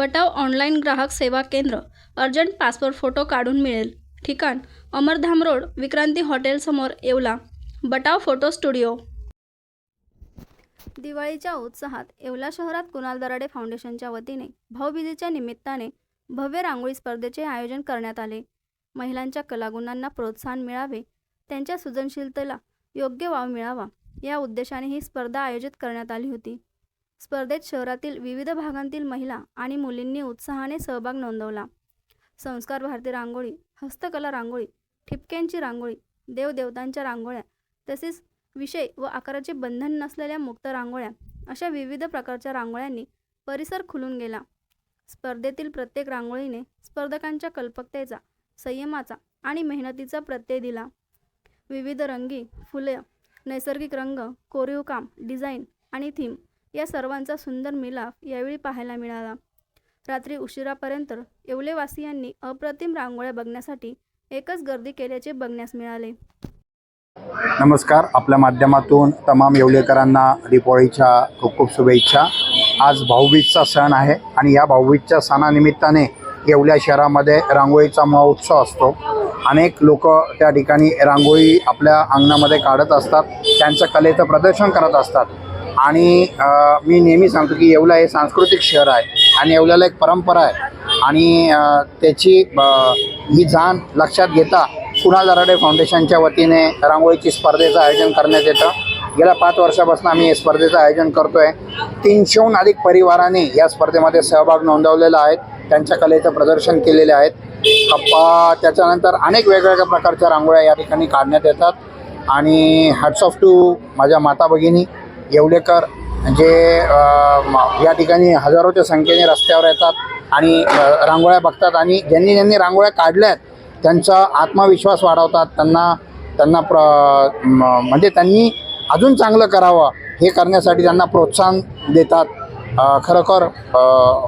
बटाव online ग्राहक सेवा केंद्र अर्जंट पासपोर्ट फोटो काढून मिळेल. ठिकाण अमरधाम रोड विक्रांती हॉटेलसमोर येवला. Batav photo studio. दिवाळीच्या उत्साहात येवला शहरात कुणाल दराडे फाउंडेशनच्या वतीने भाऊबीजेच्या निमित्ताने भव्य रांगोळी स्पर्धेचे आयोजन करण्यात आले. महिलांच्या कलागुणांना प्रोत्साहन मिळावे त्यांच्या सृजनशीलतेला योग्य वाव मिळावा या उद्देशाने ही स्पर्धा आयोजित करण्यात आली होती. स्पर्धेत शहरातील विविध भागांतील महिला आणि मुलींनी उत्साहाने सहभाग नोंदवला. संस्कार भारती रांगोळी हस्तकला रांगोळी ठिपक्यांची रांगोळी देवदेवतांच्या रांगोळ्या तसेच विषय व आकाराचे बंधन नसलेल्या मुक्त रांगोळ्या अशा विविध प्रकारच्या रांगोळ्यांनी परिसर खुलून गेला. स्पर्धेतील प्रत्येक रांगोळीने स्पर्धकांच्या कल्पकतेचा संयमाचा आणि मेहनतीचा प्रत्यय दिला. विविध रंगी फुले नैसर्गिक रंग कोरीवकाम डिझाईन आणि थीम या सर्वांचा सुंदर मिलाफ यावेळी पाहायला मिळाला. रात्री उशिरापर्यंत येवलेवासियांनी अप्रतिम रांगोळ्या बघण्यासाठी एकच गर्दी केल्याचे बघण्यास मिळाले. नमस्कार. आपल्या माध्यमातून तमाम येवलेकरांना दीपावळीच्या खूप खूप शुभेच्छा. आज भाऊबीजचा सण आहे आणि या भाऊबीजच्या सणानिमित्ताने येवल्या शहरामध्ये रांगोळीचा महोत्सव असतो. अनेक लोक त्या ठिकाणी रांगोळी आपल्या अंगणामध्ये काढत असतात. त्यांचं कलेचं प्रदर्शन करत असतात. आणि मी नेहमी सांगतो की येवला हे सांस्कृतिक शहर आहे आणि येवल्याला एक परंपरा आहे. आणि त्याची ही जाण लक्षात घेता कुणाल दराडे फाउंडेशनच्या वतीने रांगोळीची स्पर्धेचं आयोजन करण्यात येतं. गेल्या पाच वर्षापासून आम्ही या स्पर्धेचं आयोजन करतोय. तीनशेहून अधिक परिवाराने या स्पर्धेमध्ये सहभाग नोंदवलेला आहे. त्यांच्या कलेचं प्रदर्शन केलेले आहेत कप्पा त्याच्यानंतर अनेक वेगवेगळ्या प्रकारच्या रांगोळ्या या ठिकाणी काढण्यात येतात. आणि हॅट्स ऑफ टू माझ्या माता भगिनी येवलेकर जे या ठिकाणी हजारोच्या संख्येने रस्त्यावर येतात आणि रांगोळ्या बघतात आणि ज्यांनी ज्यांनी रांगोळ्या काढल्या आहेत त्यांचा आत्मविश्वास वाढवतात. त्यांना त्यांना प्र म्हणजे त्यांनी अजून चांगलं करावं हे करण्यासाठी त्यांना प्रोत्साहन देतात. खरोखर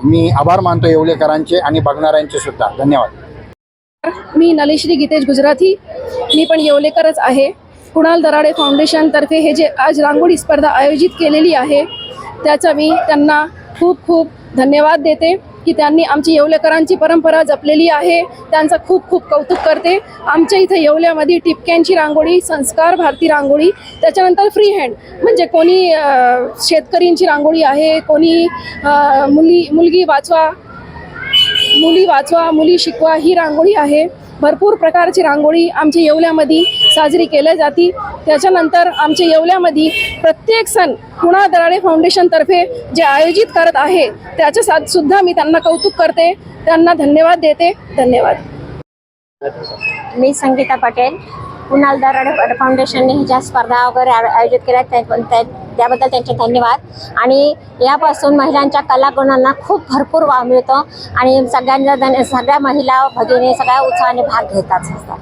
मी आभार मानतो येवलेकरांचे आणि बघणाऱ्यांचे सुद्धा. धन्यवाद. मी नलेश्री गीतेश गुजराती मी पण येवलेकरच आहे. कुणाल दराडे फाउंडेशनतर्फे हे जे आज रांगोळी स्पर्धा आयोजित केलेली आहे त्याचा मी त्यांना खूप खूप धन्यवाद देते की त्यांनी आमची येवलेकरांची परंपरा जपलेली आहे त्यांचं खूप खूप कौतुक करते. आमच्या इथं येवल्यामध्ये टिपक्यांची रांगोळी संस्कार भारती रांगोळी त्याच्यानंतर फ्री हँड म्हणजे कोणी शेतकरींची रांगोळी आहे कोणी मुली मुलगी वाचवा मुली वाचवा मुली शिकवा ही रांगोळी आहे. भरपूर प्रकारची रांगोळी आमच्या येवल्यामध्ये साजरी केल्या जाते. त्याच्यानंतर आमच्या येवल्यामध्ये प्रत्येक सण कुणा दराडे फाउंडेशनतर्फे जे आयोजित करत आहे त्याच्या साथ सुद्धा मी त्यांना कौतुक करते. त्यांना धन्यवाद देते. धन्यवाद. मी संगीता पटेल. कुणाल दराडे फाउंडेशनने ज्या स्पर्धा वगैरे आयोजित केल्या त्या त्या- त्याबद्दल त्यांचे धन्यवाद. आणि यापासून महिलांच्या कलागुणांना खूप भरपूर वाव मिळतो आणि सगळ्यांना सगळ्या महिला भगिनी सगळ्या उत्साहाने भाग घेतात. असतात